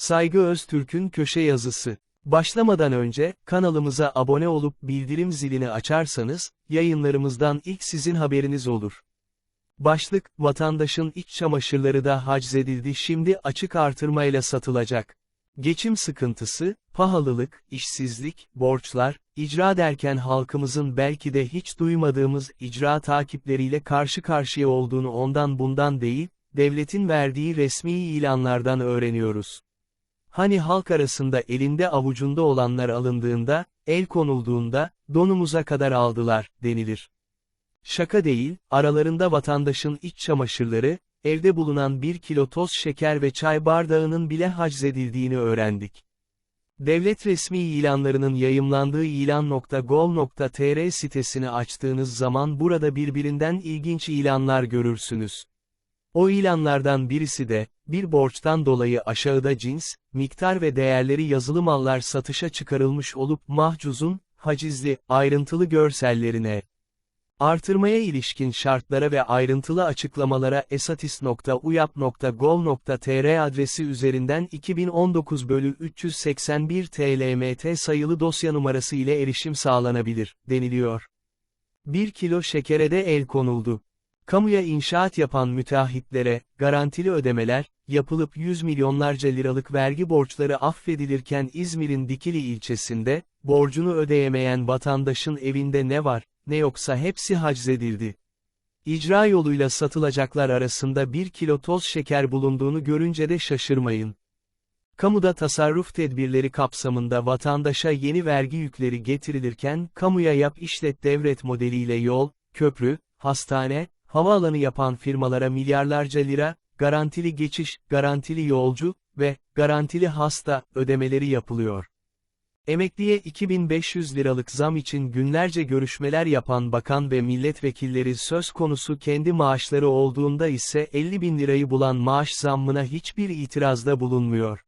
Saygı Öztürk'ün köşe yazısı. Başlamadan önce, kanalımıza abone olup bildirim zilini açarsanız, yayınlarımızdan ilk sizin haberiniz olur. Başlık, vatandaşın iç çamaşırları da haczedildi şimdi açık artırmayla satılacak. Geçim sıkıntısı, pahalılık, işsizlik, borçlar, icra derken halkımızın belki de hiç duymadığımız icra takipleriyle karşı karşıya olduğunu ondan bundan değil, devletin verdiği resmi ilanlardan öğreniyoruz. Hani halk arasında elinde avucunda olanlar alındığında, el konulduğunda, donumuza kadar aldılar, denilir. Şaka değil, aralarında vatandaşın iç çamaşırları, evde bulunan bir kilo toz şeker ve çay bardağının bile haczedildiğini öğrendik. Devlet resmi ilanlarının yayımlandığı ilan.gov.tr sitesini açtığınız zaman burada birbirinden ilginç ilanlar görürsünüz. O ilanlardan birisi de, bir borçtan dolayı aşağıda cins, miktar ve değerleri yazılı mallar satışa çıkarılmış olup mahcuzun, hacizli, ayrıntılı görsellerine, Artırmaya ilişkin şartlara ve ayrıntılı açıklamalara esatis.uyap.gov.tr adresi üzerinden 2019 bölü 381 TLMT sayılı dosya numarası ile erişim sağlanabilir, deniliyor. 1 kilo şekere de el konuldu. Kamuya inşaat yapan müteahhitlere, garantili ödemeler, yapılıp 100 milyonlarca liralık vergi borçları affedilirken İzmir'in Dikili ilçesinde, borcunu ödeyemeyen vatandaşın evinde ne var, ne yoksa hepsi haczedildi. İcra yoluyla satılacaklar arasında bir kilo toz şeker bulunduğunu görünce de şaşırmayın. Kamuda tasarruf tedbirleri kapsamında vatandaşa yeni vergi yükleri getirilirken, kamuya yap işlet devret modeliyle yol, köprü, hastane, havaalanı yapan firmalara milyarlarca lira, garantili geçiş, garantili yolcu ve garantili hasta ödemeleri yapılıyor. Emekliye 2500 liralık zam için günlerce görüşmeler yapan bakan ve milletvekilleri söz konusu kendi maaşları olduğunda ise 50 bin lirayı bulan maaş zammına hiçbir itirazda bulunmuyor.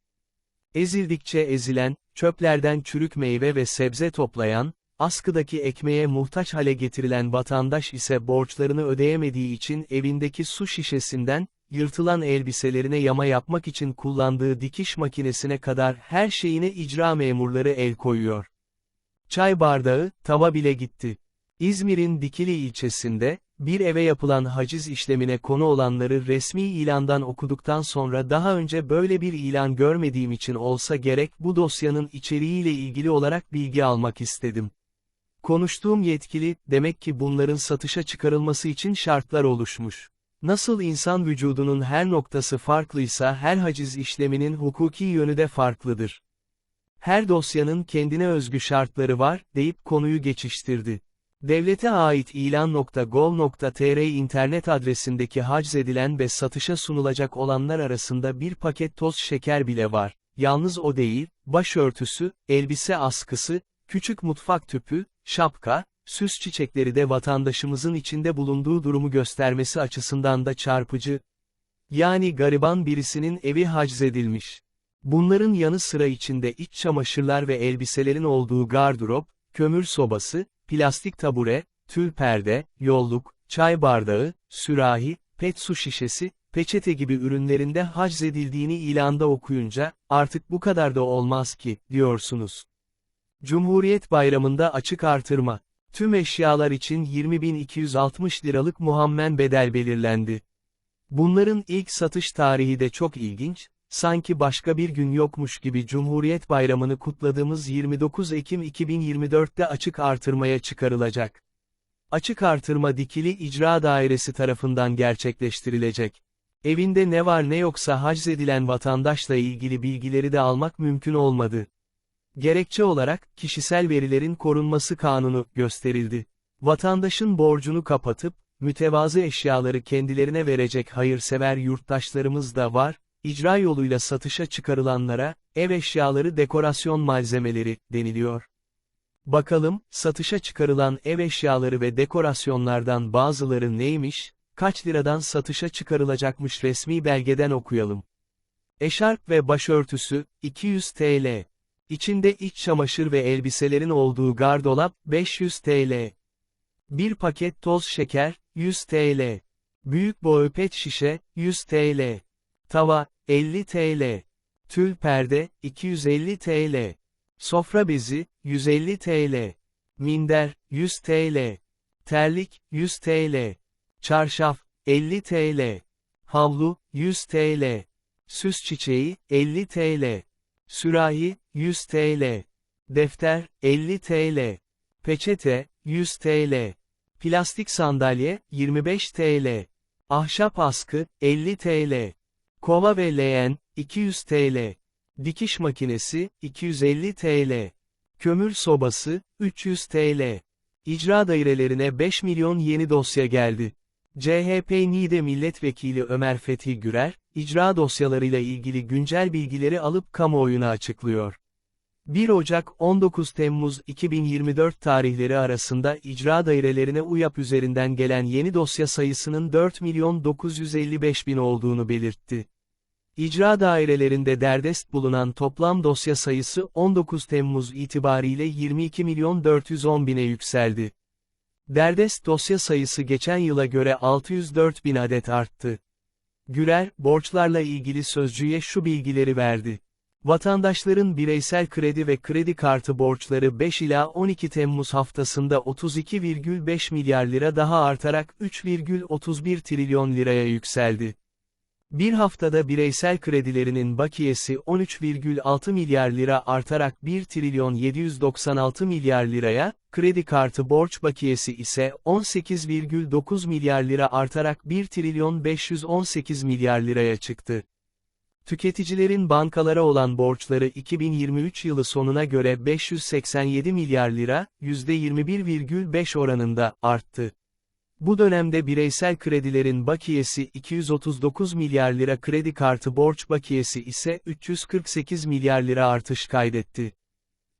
Ezildikçe ezilen, çöplerden çürük meyve ve sebze toplayan, askıdaki ekmeğe muhtaç hale getirilen vatandaş ise borçlarını ödeyemediği için evindeki su şişesinden, yırtılan elbiselerine yama yapmak için kullandığı dikiş makinesine kadar her şeyine icra memurları el koyuyor. Çay bardağı, tava bile gitti. İzmir'in Dikili ilçesinde, bir eve yapılan haciz işlemine konu olanları resmi ilandan okuduktan sonra daha önce böyle bir ilan görmediğim için olsa gerek bu dosyanın içeriğiyle ilgili olarak bilgi almak istedim. Konuştuğum yetkili, demek ki bunların satışa çıkarılması için şartlar oluşmuş. Nasıl insan vücudunun her noktası farklıysa her haciz işleminin hukuki yönü de farklıdır. Her dosyanın kendine özgü şartları var, deyip konuyu geçiştirdi. Devlete ait ilan.gov.tr internet adresindeki haczedilen ve satışa sunulacak olanlar arasında bir paket toz şeker bile var. Yalnız o değil, başörtüsü, elbise askısı, küçük mutfak tüpü, şapka, süs çiçekleri de vatandaşımızın içinde bulunduğu durumu göstermesi açısından da çarpıcı. Yani gariban birisinin evi haczedilmiş. Bunların yanı sıra içinde iç çamaşırlar ve elbiselerin olduğu gardırop, kömür sobası, plastik tabure, tül perde, yolluk, çay bardağı, sürahi, pet su şişesi, peçete gibi ürünlerinde haczedildiğini ilanda okuyunca, artık bu kadar da olmaz ki, diyorsunuz. Cumhuriyet Bayramı'nda açık artırma. Tüm eşyalar için 20.260 liralık muhammen bedel belirlendi. Bunların ilk satış tarihi de çok ilginç, sanki başka bir gün yokmuş gibi Cumhuriyet Bayramı'nı kutladığımız 29 Ekim 2024'te açık artırmaya çıkarılacak. Açık artırma dikili icra dairesi tarafından gerçekleştirilecek. Evinde ne var ne yoksa haczedilen vatandaşla ilgili bilgileri de almak mümkün olmadı. Gerekçe olarak, kişisel verilerin korunması kanunu, gösterildi. Vatandaşın borcunu kapatıp, mütevazı eşyaları kendilerine verecek hayırsever yurttaşlarımız da var, icra yoluyla satışa çıkarılanlara, ev eşyaları dekorasyon malzemeleri, deniliyor. Bakalım, satışa çıkarılan ev eşyaları ve dekorasyonlardan bazıları neymiş, kaç liradan satışa çıkarılacakmış resmi belgeden okuyalım. Eşarp ve başörtüsü, 200 TL. İçinde iç çamaşır ve elbiselerin olduğu gardolap, 500 TL. Bir paket toz şeker, 100 TL. Büyük boy pet şişe, 100 TL. Tava, 50 TL. Tül perde, 250 TL. Sofra bezi, 150 TL. Minder, 100 TL. Terlik, 100 TL. Çarşaf, 50 TL. Havlu, 100 TL. Süs çiçeği, 50 TL. Sürahi, 100 TL. Defter, 50 TL. Peçete, 100 TL. Plastik sandalye, 25 TL. Ahşap askı, 50 TL. Kova ve leğen, 200 TL. Dikiş makinesi, 250 TL. Kömür sobası, 300 TL. İcra dairelerine 5 milyon yeni dosya geldi. CHP NİDE Milletvekili Ömer Fethi Gürer, icra dosyalarıyla ilgili güncel bilgileri alıp kamuoyuna açıklıyor. 1 Ocak 19 Temmuz 2024 tarihleri arasında icra dairelerine UYAP üzerinden gelen yeni dosya sayısının 4 milyon 955 bin olduğunu belirtti. İcra dairelerinde derdest bulunan toplam dosya sayısı 19 Temmuz itibariyle 22 milyon 410 bine yükseldi. Derdest dosya sayısı geçen yıla göre 604 bin adet arttı. Gürer, borçlarla ilgili sözcüye şu bilgileri verdi. Vatandaşların bireysel kredi ve kredi kartı borçları 5 ila 12 Temmuz haftasında 32,5 milyar lira daha artarak 3,31 trilyon liraya yükseldi. Bir haftada bireysel kredilerinin bakiyesi 13,6 milyar lira artarak 1 trilyon 796 milyar liraya, kredi kartı borç bakiyesi ise 18,9 milyar lira artarak 1 trilyon 518 milyar liraya çıktı. Tüketicilerin bankalara olan borçları 2023 yılı sonuna göre 587 milyar lira, %21,5 oranında arttı. Bu dönemde bireysel kredilerin bakiyesi 239 milyar lira kredi kartı borç bakiyesi ise 348 milyar lira artış kaydetti.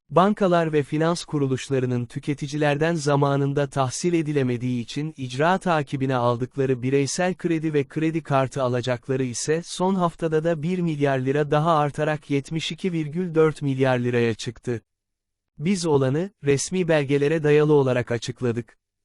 Bankalar ve finans kuruluşlarının tüketicilerden zamanında tahsil edilemediği için icra takibine aldıkları bireysel kredi ve kredi kartı alacakları ise son haftada da 1 milyar lira daha artarak 72,4 milyar liraya çıktı. Biz olanı, resmi belgelere dayalı olarak açıkladık.